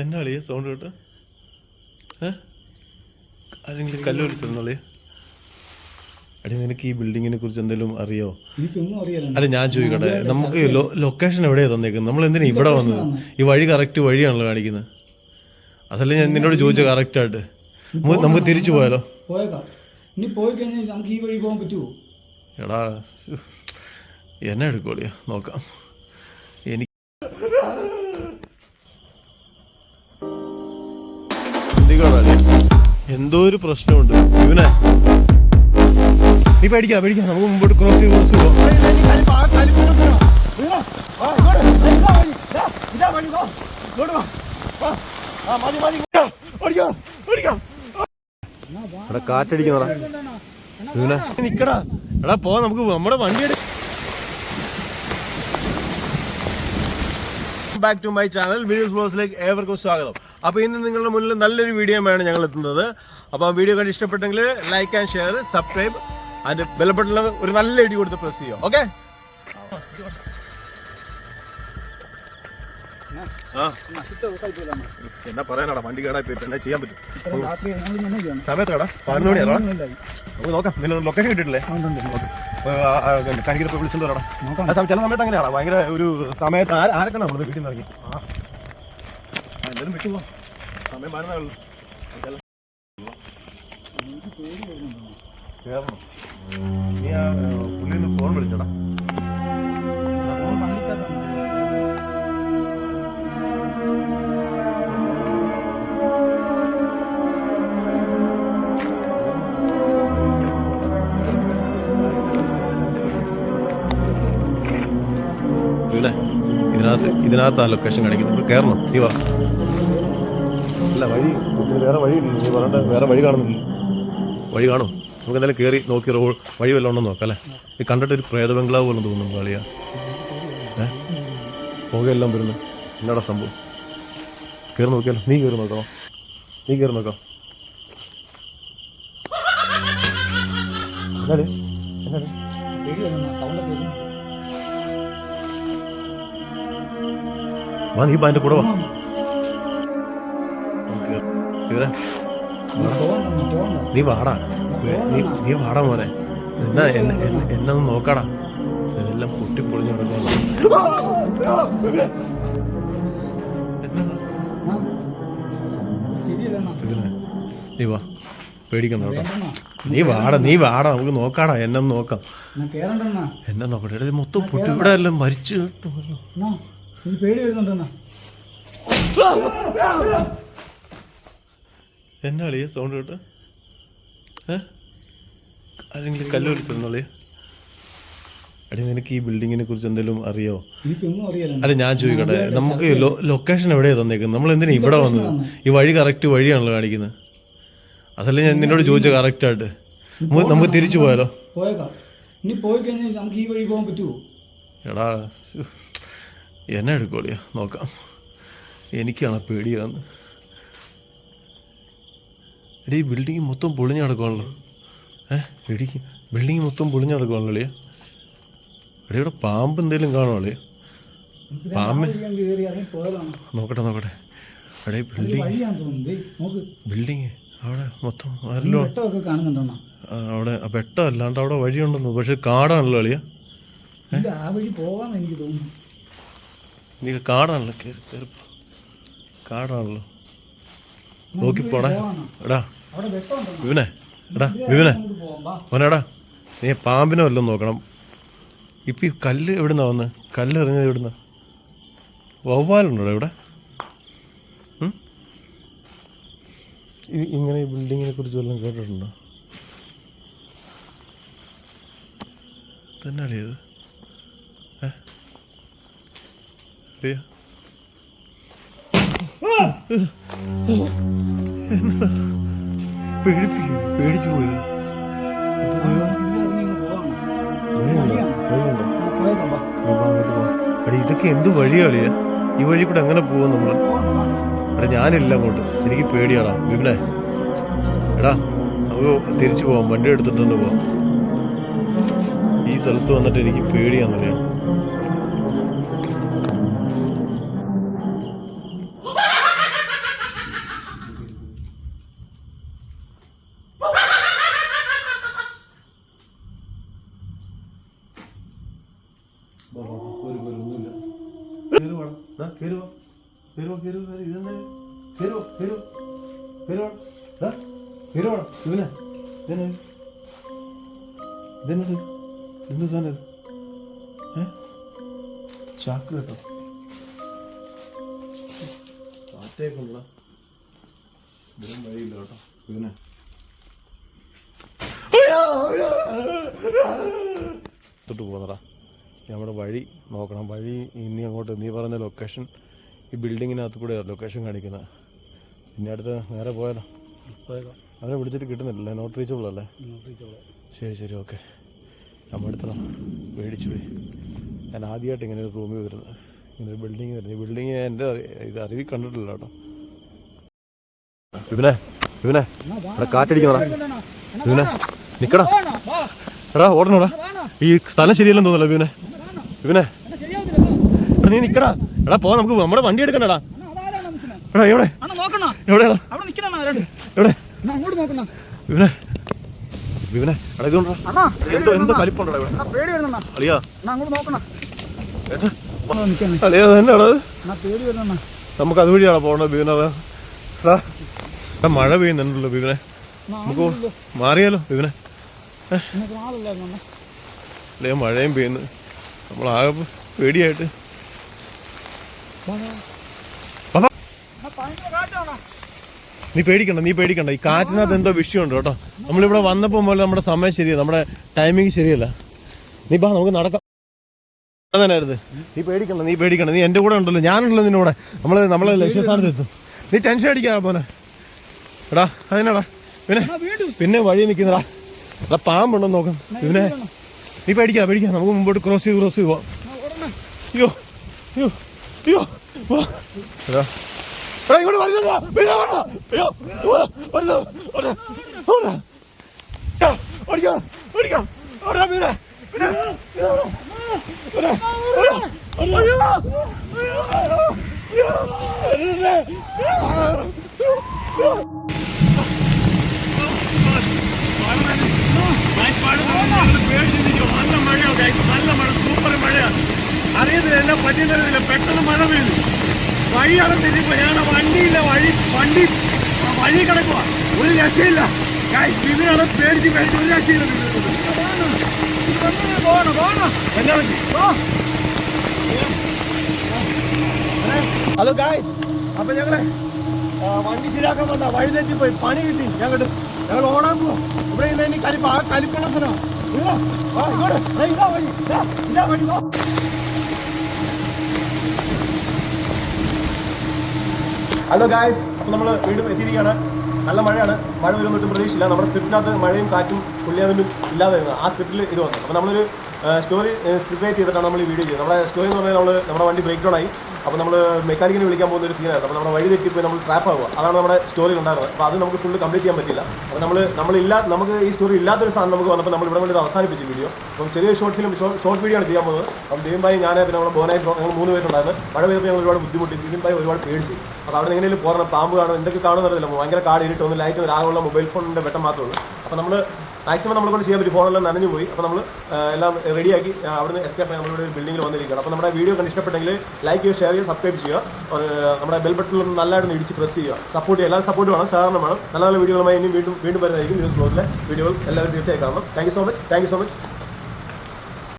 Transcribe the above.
എന്നാ അളിയ? സൗണ്ട് കേട്ട്? ആരെങ്കിലും കല്ല് വിളിച്ചിരുന്നോളിയ അടി നിനക്ക് ഈ ബിൽഡിങ്ങിനെ കുറിച്ച് എന്തെങ്കിലും അറിയോ? അല്ല ഞാൻ ചോദിക്കട്ടെ. നമുക്ക് ലൊക്കേഷൻ എവിടെയാ തന്നേക്കുന്നത്? നമ്മൾ എന്തിനാ ഇവിടെ വന്നത്? ഈ വഴി കറക്റ്റ് വഴിയാണല്ലോ കാണിക്കുന്നത്. അതല്ല ഞാൻ നിന്നോട് ചോദിച്ചത് കറക്റ്റ് ആയിട്ട്. നമുക്ക് തിരിച്ചു പോയാലോ? പോയേക്കാം. ഇനി പോയി കഴിഞ്ഞാൽ നമുക്ക് ഈ വഴി പോകാൻ പറ്റുമോ? എടാ എന്നെ എടുക്കോളിയ നോക്കാം. എനിക്ക്? എന്തോ ഒരു പ്രശ്നമുണ്ട്. ഇവനെ. നീ പേടിക്കാ പേടിക്കാം. നമുക്ക് മുമ്പോട്ട് ക്രോസ് ചെയ്ത് ക്രോസ് പോവാം. എടാ കാറ്റടിക്കുന്നടാ. നിക്കടാ. എടാ പോ നമുക്ക് നമ്മുടെ വണ്ടി എടു back to my channel videos ബ്ലോസിലേക്ക് ഏവർക്കും സ്വാഗതം. അപ്പോൾ ഇന്ന് നിങ്ങളുടെ മുന്നിൽ നല്ലൊരു വീഡിയോയുമാണ് ഞങ്ങൾ എത്തുന്നത്. അപ്പോൾ ആ വീഡിയോ കണ്ട് ഇഷ്ടപ്പെട്ടെങ്കിൽ ലൈക്ക് ആൻഡ് ഷെയർ സബ്സ്ക്രൈബ് അതിന്റെ ബലപ്പെട്ടുള്ള ഒരു നല്ല ഇടി കൊടുത്ത് പ്രസ് ചെയ്യുക. ഓക്കെ എന്നാ പറയാനാടാ വണ്ടി കേടായി പോയിട്ട് എന്നാ ചെയ്യാൻ പറ്റും? സമയത്താടാ സമയത്ത് കേടാ പതിനൊന്ന് മണിയാണോ നമുക്ക് നോക്കാം നിങ്ങൾ ലൊക്കേഷൻ കിട്ടിയിട്ടില്ലേ കണിക്കിൽ പോയി വിളിച്ചിട്ട് സമയം- ചില സമയത്ത് അങ്ങനെയാണ്? ഭയങ്കര ഒരു സമയത്ത് ആര- ആരൊക്കെ നമ്മൾ വീട്ടിൽ നിന്ന് ഇറങ്ങി? ആ എന്തായാലും വിട്ടു പോവാം സമയം വരുന്നേ ഉള്ളൂ. കേറണം. നീ ആ പുള്ളിന്ന് ഫോൺ വിളിച്ചടാ. ഇവിടെ ഇതിനകത്ത് ഇതിനകത്ത് ആ ലൊക്കേഷൻ കാണിക്കുന്നത് നമ്മൾ കയറണം നീ വാ. അല്ല വഴി. ഇതിന് വേറെ വഴിയില്ല? നീ പറഞ്ഞിട്ട് വേറെ വഴി കാണുന്നില്ല. വഴി കാണും. നമുക്ക് എന്തായാലും കയറി നോക്കി റോൾ വഴി വല്ലതും ഉണ്ടോ നോക്കാം അല്ലേ? ഇത് കണ്ടിട്ട് ഒരു പ്രേത ബംഗ്ലാവ് പോലെ തോന്നുന്നു കളിയാ. ഏ? പുകയെല്ലാം വരുന്നു. എന്നാടാ സംഭവം? കയറി നോക്കിയാലോ? നീ കയറി നോക്കാം. നീ കയറി നോക്കാം. എന്നാലേ എന്നാലേ വാ നീ അതിന്റെ കൂടെ വാ. നീ വാടാ. നീ നീ വാടാ മോനെ. എന്നാ എന്നെ എന്നെ- ഒന്ന് നോക്കാടാ. ഇതെല്ലാം പൊട്ടിപ്പൊളിഞ്ഞ് കിടക്കുന്നു നീ വാ. പേടിക്കണ്ട കേട്ടോ. നീ വാടാ നീ വാടാ. നമുക്ക് നോക്കാടാ. എന്നെ നോക്കാം. എന്നെ നോക്കട്ടെ. മൊത്തം പൊട്ടി. ഇവിടെ എല്ലാം മരിച്ചു കേട്ടോ. നീ പേടി വരുന്നുണ്ടെന്നാ. എന്നാ അളിയ സൗണ്ട് കേട്ട്? ആരെങ്കിലും കല്ല് വിളിച്ചിരുന്നോളിയ അടി നിനക്ക് ഈ ബിൽഡിങ്ങിനെ കുറിച്ച് എന്തെങ്കിലും അറിയോ? അല്ല ഞാൻ ചോദിക്കട്ടെ. നമുക്ക് ലൊക്കേഷൻ എവിടെയാണ് തന്നേക്കുന്നത്? നമ്മൾ എന്തിനാ ഇവിടെ വന്നത്? ഈ വഴി കറക്റ്റ് വഴിയാണല്ലോ കാണിക്കുന്നത് അതല്ല ഞാൻ നിന്നോട് ചോദിച്ചത് കറക്റ്റായിട്ട് നമുക്ക് നമുക്ക് തിരിച്ചു പോയാലോ? പോയേക്കാം. ഇനി പോയി കഴിഞ്ഞാൽ നമുക്ക് ഈ വഴി പോകാൻ പറ്റുമോ എടാ എന്നെ എടുക്കോളിയ നോക്കാം. എനിക്കാണ് പേടിയാന്ന് എടി ഈ ബിൽഡിങ് മൊത്തം പൊളിഞ്ഞ് കിടക്കുവാണല്ലോ. ഏ ഇടിക്ക് ബിൽഡിങ് മൊത്തം പൊളിഞ്ഞ് നടക്കുവാണല്ലോ അളിയ. എടി ഇവിടെ പാമ്പ് എന്തെങ്കിലും കാണുമോ അളിയ? പാമ്പ്. നോക്കട്ടെ നോക്കട്ടെ. എടേ ബിൽഡിങ് ബിൽഡിങ് അവിടെ മൊത്തം ആരല്ലോ അവിടെ വെട്ടം അല്ലാണ്ട് അവിടെ വഴിയുണ്ടെന്ന് പക്ഷെ കാടാണല്ലോ അളിയ. ആ വഴി പോകാന്ന് എനിക്ക് തോന്നുന്നു. നീ കാടാണല്ലോ കയറി കയറി. കാടാണല്ലോ. നോക്കിപ്പോണേ എടാ. വിവനെ എടാ വിവനെ ഓനെടാ നീ പാമ്പിനെ വല്ലതും നോക്കണം. ഇപ്പം ഈ കല്ല് എവിടുന്നാ വന്ന്? കല്ല് എറിഞ്ഞത് എവിടുന്ന? വവ്വാലുണ്ടോ ഇവിടെ? ഇങ്ങനെ ഈ ബിൽഡിങ്ങിനെ കുറിച്ച് വല്ലതും കേട്ടിട്ടുണ്ടോ? തന്നെ അളിയത് ഏ അളിയ പേടിപ്പിക്കും പേടിച്ചു പോയത്. എടാ ഇതൊക്കെ എന്ത് വഴിയാളിയ ഈ വഴി കൂടെ അങ്ങനെ പോവാ നമ്മൾ? എടാ ഞാനില്ല അങ്ങോട്ട്. എനിക്ക് പേടിയാടാ. വിപിനെ എടാ നമുക്ക് തിരിച്ചു പോവാം. വണ്ടി എടുത്തിട്ട് പോവാം. ഈ സ്ഥലത്ത് വന്നിട്ട് എനിക്ക് പേടിയാന്നറിയാം. ഒരു ഒന്നുമില്ല കയറി വേണം ദാ കയറി വാ കയറി വാ കയറി വാ ഇതെന്താ കയറി വാ കയറി വാ കയറി വേണം ദാ കയറി വേണം ഇവനെ ഇതെന്നാ ഇതെന്നത് എന്ത് സാധനം? ഏ ചാക്ക് കേട്ടോ കാറ്റേക്കുള്ള ഇതിനും വഴിയില്ല കേട്ടോ ഇവനെ തൊട്ട് പോകുന്നടാ നമ്മുടെ വഴി നോക്കണം. വഴി ഇനി അങ്ങോട്ട് നീ പറഞ്ഞ ലൊക്കേഷൻ ഈ ബിൽഡിങ്ങിനകത്ത് കൂടെ ലൊക്കേഷൻ കാണിക്കുന്നത് പിന്നെ അടുത്ത് നേരെ പോയാലോ? അവരെ വിളിച്ചിട്ട് കിട്ടുന്നില്ലല്ലേ? നോട്ട് റീച്ചബിൾ അല്ലേ? ശരി ശരി ഓക്കെ നമ്മൾ എടുത്തണം പേടിച്ചു പോയി. ഞാൻ ആദ്യമായിട്ട് ഇങ്ങനെ ഒരു റൂമിൽ വരുന്നത്. ഇങ്ങനെ ഒരു ബിൽഡിങ് വരുന്നത്. ഈ ബിൽഡിങ് എന്റെ ഇത് അറിവി കണ്ടിട്ടില്ല കേട്ടോ. ഇവനെ ഇവനെ ഇവിടെ കാറ്റടിക്കുന്നടാ ഇവനെ നിക്കടാ. എടാ ഓടണോടാ. ഈ സ്ഥലം ശരിയല്ലെന്ന് തോന്നല്ലോ ഇവനെ ഇവനെ. നീ നിക്കടാ. എടാ പോ നമുക്ക് നമ്മുടെ വണ്ടി എടുക്കണ്ടടാ. എടാ എവിടെ? എവിടെയാടാ എവിടെ ഇവനെ. ഇവനെ. എടാ ഇതുകൊണ്ടാ എന്തോ എന്തോ കലിപ്പുണ്ടോ ഇവിടെ അളിയാ. അളിയാ തന്നെ എടാ അണ്ണാ പേടി വരുന്നണ്ണാ നമുക്ക് അതുവഴിയാണോ വഴിയാണോ പോണത് എടാ എടാ മഴ പെയ്യുന്നുണ്ടല്ലോ ബിബിനെ നമുക്ക് മാറിയാലോ ബിബിനെ അല്ലയോ മഴയും പെയ്യുന്നു. നമ്മളാകെ പേടിയായിട്ട്. നീ പേടിക്കണ്ട നീ പേടിക്കണ്ട. ഈ കാറ്റിനകത്ത് എന്തോ വിഷയമുണ്ട് കേട്ടോ. നമ്മളിവിടെ വന്നപ്പോൾ പോലെ നമ്മുടെ സമയം ശരിയല്ല നമ്മുടെ ടൈമിങ് ശരിയല്ല. നീ ബാ നമുക്ക് നടക്കാം. തന്നെയായിരുന്നു നീ പേടിക്കണ്ട നീ പേടിക്കണ്ട. നീ എന്റെ കൂടെ ഉണ്ടല്ലോ ഞാനുണ്ടല്ലോ നിന്റെ കൂടെ. നമ്മൾ നമ്മളെ ലക്ഷ്യസ്ഥാനത്ത് എത്തും. നീ ടെൻഷൻ അടിക്കാ പോനെ എടാ അതിനടാ പിന്നെ പിന്നെ വഴി നിൽക്കുന്നടാ എടാ പാമ്പുണ്ടോ നോക്കാം. ഇതിനെ നീ പേടിക്കാം പേടിക്കാം നമുക്ക് മുമ്പോട്ട് ക്രോസ് ചെയ്ത് ക്രോസ് ചെയ്ത് പോവാം. അയ്യോ അയ്യോ അയ്യോ. ഇങ്ങോട്ട് വരുന്നില്ല പിന്നെ വേണ്ട. അയ്യോ വാ, വരുന്നു. ഓടാ, ഓടാ. ആ, ഓടിക്കാം ഓടിക്കാം ഓടാ പിന്നെ പിന്നെ പിന്നെ ഓടാ. ഓടാ, ഓടാ. ഓടാ. അയ്യോ അയ്യോ അയ്യോ വരുന്നില്ലേ. അയ്യോ. നല്ല മഴയോ നല്ല മഴ സൂപ്പർ മഴയാ എന്നെ പറ്റിയില്ല പെട്ടെന്ന് മഴ പെയ്തു. വഴി തിരിപ്പോ ഞാൻ വണ്ടിയില്ല വഴി വണ്ടി വഴി കിടക്കുക ഒരു രക്ഷയില്ല. ഇതിനാണ് പേടിച്ച് പേടിച്ച് ഒരു രക്ഷയില്ല ഹലോ ഗായ്സ് അപ്പൊ ഞങ്ങളെ വണ്ടി ശരിയാക്കാൻ വന്ന വഴി തെറ്റിപ്പോയി. പണി കിട്ടി. ഞങ്ങോട്ട് ഞങ്ങൾ ഓടാൻ പോവാ. ഇവിടെ ഇന്ന് കരിപ്പ് ആ കലിപ്പുള്ള സ്ഥലമാണ് ഇതാ വഴി. ഇതാ, ഇതാ വഴി ഹലോ ഗായ്സ് അപ്പോൾ നമ്മൾ വീണ്ടും എത്തിയിരിക്കുകയാണ്. നല്ല മഴയാണ്. മഴ വരുമ്പോഴും പ്രതീക്ഷയില്ല. നമ്മുടെ സ്ക്രിപ്റ്റിനകത്ത് മഴയും കാറ്റും പുള്ളിയാവിനും ഇല്ലാതെ ആ സ്ക്രിപ്റ്റിൽ ഇത് വന്നു അപ്പോൾ നമ്മളൊരു സ്റ്റോറി സ്ക്രിപ്റ്റ് ചെയ്തിട്ടാണ് നമ്മൾ ഈ വീഡിയോ ചെയ്തത് നമ്മുടെ സ്റ്റോറി എന്ന് പറഞ്ഞാൽ നമ്മൾ നമ്മുടെ വണ്ടി ബ്രേക്ക് ഡൗൺ ആയി. അപ്പോൾ നമ്മൾ മെക്കാനിക്കിനെ വിളിക്കാൻ പോകുന്ന ഒരു സീനായിരുന്നു അപ്പോൾ നമ്മുടെ വഴി തെറ്റിപ്പോയി നമ്മൾ ട്രാപ്പ് ആവുക. അതാണ് നമ്മുടെ സ്റ്റോറി ഉണ്ടായിരുന്നത് അപ്പോൾ അത് നമുക്ക് ഫുൾ കംപ്ലീറ്റ് ചെയ്യാൻ പറ്റില്ല. അപ്പോൾ നമ്മൾ നമ്മളില്ലാ നമുക്ക് ഈ സ്റ്റോറി ഇല്ലാത്തൊരു സാധനം നമുക്ക് വന്നപ്പോൾ നമ്മൾ ഇവിടെ കൊണ്ട് അവസാനിപ്പിച്ചു വീഡിയോ അപ്പം ചെറിയ ഷോർട്ട് ഫിലിം ഷോർട്ട് വീഡിയോ ആണ് ചെയ്യാൻ പോകുന്നത്. അപ്പം ദീപായി ഞാൻ പിന്നെ നമ്മുടെ ബോനായി ഞങ്ങൾ മൂന്ന് പേരുണ്ടായിരുന്നു. മഴ പെയ്തപ്പോൾ ഞങ്ങൾ ഒരുപാട് ബുദ്ധിമുട്ടി. ദീപായി ഒരുപാട് പേടിച്ചു. അപ്പോൾ അവിടെ എങ്ങനെയും പോകണം പാമ്പ് കാണും എന്തൊക്കെ കാണുന്നറിയില്ല ഭയങ്കര കാട് ഇരിട്ട് ഒന്ന് ലൈറ്റ് ഒരാളുള്ള മൊബൈൽ ഫോണിന്റെ വെട്ടം മാത്രമേ ഉള്ളൂ. അപ്പോൾ നമ്മൾ മാക്സിമം നമ്മൾ കൊണ്ട് ചെയ്യാൻ പറ്റും ഫോണെല്ലാം നനഞ്ഞു പോയി. അപ്പോൾ നമ്മൾ എല്ലാം റെഡിയാക്കി അവിടുന്ന് എസ്കേപ്പ് നമ്മളിവിടെ ബിൽഡിങ്ങിൽ വന്നിരിക്കുകയാണ്. അപ്പോൾ നമ്മുടെ വീഡിയോ കണ്ട് ഇഷ്ടപ്പെട്ടെങ്കിൽ ലൈക്ക് ചെയ്യുക ഷെയർ ചെയ്യുക സബ്സ്ക്രൈബ് ചെയ്യുക. നമ്മുടെ ബെൽ ബട്ടണിൽ നല്ലതായിട്ട് ഇടിച്ച് പ്രസ് ചെയ്യുക. സപ്പോർട്ട് ചെയ്യുക. എല്ലാവരും സപ്പോർട്ട് വേണം സഹകരണം വേണം. നല്ല നല്ല വീഡിയോകളുമായി ഇനി വീണ്ടും വീണ്ടും വരുന്നതായിരിക്കും ന്യൂസ് ബ്ലോഗിലെ വീഡിയോകൾ എല്ലാവരും തീർച്ചയായും കാണണം. Thank so much thank so much